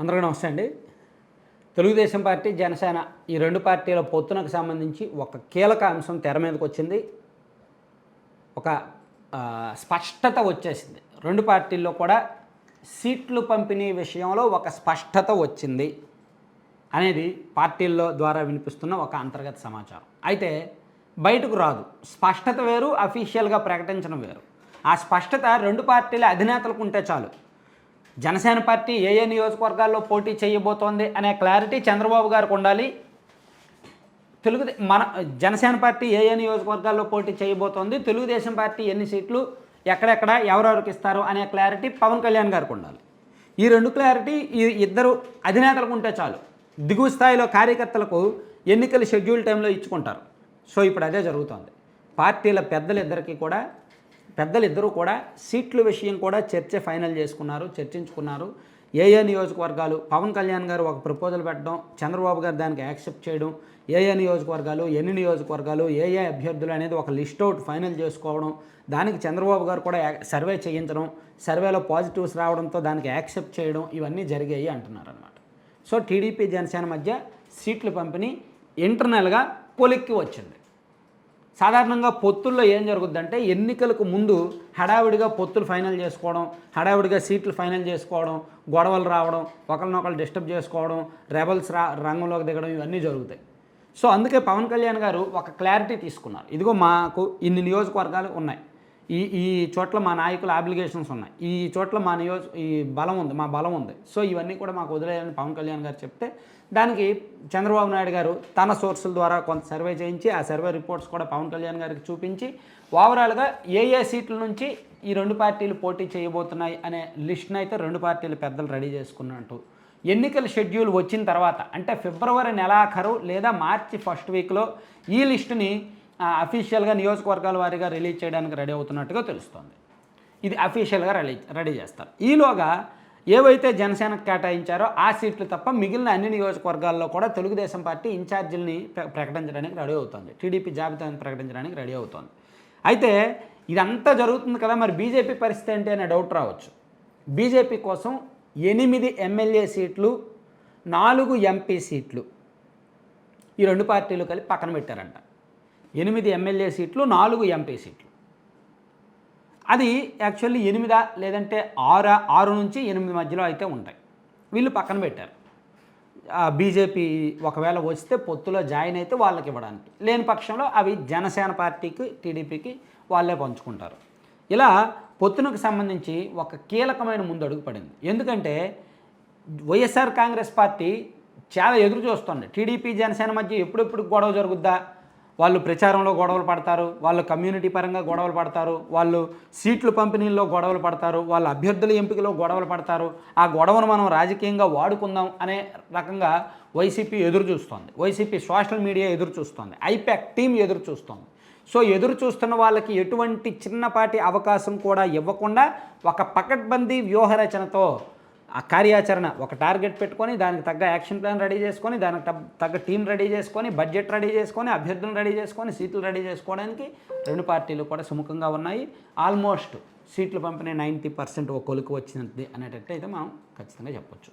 అందరికీ నమస్తే అండి. తెలుగుదేశం పార్టీ జనసేన ఈ రెండు పార్టీల పొత్తునకు సంబంధించి ఒక కీలక అంశం తెర మీదకి వచ్చింది. ఒక స్పష్టత వచ్చేసింది. రెండు పార్టీల్లో కూడా సీట్లు పంపిణీ విషయంలో ఒక స్పష్టత వచ్చింది అనేది పార్టీల్లో ద్వారా వినిపిస్తున్న ఒక అంతర్గత సమాచారం. అయితే బయటకు రాదు. స్పష్టత వేరు అఫీషియల్గా ప్రకటించడం వేరు. ఆ స్పష్టత రెండు పార్టీల అధినేతలకు ఉంటే చాలు. జనసేన పార్టీ ఏ ఏ నియోజకవర్గాల్లో పోటీ చేయబోతోంది అనే క్లారిటీ చంద్రబాబు గారికి ఉండాలి. తెలుగు మన జనసేన పార్టీ ఏ ఏ నియోజకవర్గాల్లో పోటీ చేయబోతోంది తెలుగుదేశం పార్టీ ఎన్ని సీట్లు ఎక్కడెక్కడ ఎవరెవరికి ఇస్తారు అనే క్లారిటీ పవన్ కళ్యాణ్ గారికి ఉండాలి. ఈ రెండు క్లారిటీ ఈ ఇద్దరు అధినేతలకు ఉంటే చాలు. దిగువ స్థాయిలో కార్యకర్తలకు ఎన్నికల షెడ్యూల్ టైంలో ఇచ్చుకుంటారు. సో ఇప్పుడు అదే జరుగుతోంది. పార్టీల పెద్దలిద్దరికీ కూడా పెద్దలిద్దరూ కూడా సీట్ల విషయం కూడా చర్చ ఫైనల్ చేసుకున్నారు చర్చించుకున్నారు. ఏ ఏ నియోజకవర్గాలు పవన్ కళ్యాణ్ గారు ఒక ప్రపోజల్ పెట్టడం చంద్రబాబు గారు దానికి యాక్సెప్ట్ చేయడం ఏ ఏ నియోజకవర్గాలు ఎన్ని నియోజకవర్గాలు ఏ ఏ అభ్యర్థులు అనేది ఒక లిస్ట్ అవుట్ ఫైనల్ చేసుకోవడం దానికి చంద్రబాబు గారు కూడా సర్వే చేయించడం సర్వేలో పాజిటివ్స్ రావడంతో దానికి యాక్సెప్ట్ చేయడం ఇవన్నీ జరిగాయి అంటున్నారు అనమాట సో టీడీపీ జనసేన మధ్య సీట్లు పంపిణీ ఇంటర్నల్గా పొలిక్కి వచ్చింది. సాధారణంగా పొత్తుల్లో ఏం జరుగుద్దంటే ఎన్నికలకు ముందు హడావిడిగా పొత్తులు ఫైనల్ చేసుకోవడం హడావిడిగా సీట్లు ఫైనల్ చేసుకోవడం గొడవలు రావడం ఒకరినొకరు డిస్టర్బ్ చేసుకోవడం రెబల్స్ రా రంగంలోకి దిగడం ఇవన్నీ జరుగుతాయి. సో అందుకే పవన్ కళ్యాణ్ గారు ఒక క్లారిటీ తీసుకున్నారు. ఇదిగో మాకు ఇన్ని నియోజకవర్గాలు ఉన్నాయి. ఈ ఈ చోట్ల మా నాయకుల అప్లికేషన్స్ ఉన్నాయి. ఈ చోట్ల మా నియోజ ఈ బలం ఉంది మా బలం ఉంది. సో ఇవన్నీ కూడా మాకు వదిలేయాలని పవన్ కళ్యాణ్ గారు చెప్తే దానికి చంద్రబాబు నాయుడు గారు తన సోర్సుల ద్వారా కొంత సర్వే చేయించి ఆ సర్వే రిపోర్ట్స్ కూడా పవన్ కళ్యాణ్ గారికి చూపించి ఓవరాల్గా ఏ ఏ సీట్ల నుంచి ఈ రెండు పార్టీలు పోటీ చేయబోతున్నాయి అనే లిస్ట్ని అయితే రెండు పార్టీలు పెద్దలు రెడీ చేసుకున్నట్టు. ఎన్నికల షెడ్యూల్ వచ్చిన తర్వాత అంటే ఫిబ్రవరి నెలాఖరు లేదా మార్చి ఫస్ట్ వీక్లో ఈ లిస్టుని అఫీషియల్గా నియోజకవర్గాల వారీగా రిలీజ్ చేయడానికి రెడీ అవుతున్నట్టుగా తెలుస్తోంది. ఇది అఫీషియల్గా రెడీ రెడీ చేస్తారు. ఈలోగా ఏవైతే జనసేనకు కేటాయించారో ఆ సీట్లు తప్ప మిగిలిన అన్ని నియోజకవర్గాల్లో కూడా తెలుగుదేశం పార్టీ ఇన్ఛార్జీలని ప్ర- ప్రకటించడానికి రెడీ అవుతుంది. టీడీపీ జాబితాను ప్రకటించడానికి రెడీ అవుతుంది. అయితే ఇదంతా జరుగుతుంది కదా మరి బీజేపీ పరిస్థితి ఏంటి అనే డౌట్ రావచ్చు. బీజేపీ కోసం ఎనిమిది ఎమ్మెల్యే సీట్లు నాలుగు ఎంపీ సీట్లు ఈ రెండు పార్టీలు కలిపి పక్కన పెట్టారంట. ఎనిమిది ఎమ్మెల్యే సీట్లు నాలుగు ఎంపీ సీట్లు. అది యాక్చువల్లీ ఎనిమిదా లేదంటే ఆరు ఆరు నుంచి ఎనిమిది మధ్యలో అయితే ఉంటాయి. వీళ్ళు పక్కన పెట్టారు. బీజేపీ ఒకవేళ వస్తే పొత్తులో జాయిన్ అయితే వాళ్ళకి ఇవ్వడానికి. లేని పక్షంలో అవి జనసేన పార్టీకి టీడీపీకి వాళ్ళే పంచుకుంటారు. ఇలా పొత్తునకు సంబంధించి ఒక కీలకమైన ముందడుగు పడింది. ఎందుకంటే వైఎస్ఆర్ కాంగ్రెస్ పార్టీ చాలా ఎదురు చూస్తుంది. టీడీపీ జనసేన మధ్య ఎప్పుడెప్పుడు గొడవ జరుగుద్దా? వాళ్ళు ప్రచారంలో గొడవలు పడతారు వాళ్ళు కమ్యూనిటీ పరంగా గొడవలు పడతారు వాళ్ళు సీట్లు పంపిణీల్లో గొడవలు పడతారు వాళ్ళ అభ్యర్థుల ఎంపికలో గొడవలు పడతారు. ఆ గొడవను మనం రాజకీయంగా వాడుకుందాం అనే రకంగా వైసీపీ ఎదురు చూస్తోంది. వైసీపీ సోషల్ మీడియా ఎదురు చూస్తోంది. ఐపాక్ టీం ఎదురు చూస్తోంది. సో ఎదురు చూస్తున్న వాళ్ళకి ఎటువంటి చిన్నపాటి అవకాశం కూడా ఇవ్వకుండా ఒక పకడ్బందీ వ్యూహరచనతో ఆ కార్యాచరణ ఒక టార్గెట్ పెట్టుకొని దానికి తగ్గ యాక్షన్ ప్లాన్ రెడీ చేసుకొని దానికి తగ్గ- తగ్గ టీం రెడీ చేసుకొని బడ్జెట్ రెడీ చేసుకొని అభ్యర్థులను రెడీ చేసుకొని సీట్లు రెడీ చేసుకోవడానికి రెండు పార్టీలు కూడా సుముఖంగా ఉన్నాయి. ఆల్మోస్ట్ సీట్లు పంపిణీ నైంటీ పర్సెంట్ ఒక కొలుకు వచ్చినది అనేటట్టు అయితే మనం ఖచ్చితంగా చెప్పొచ్చు.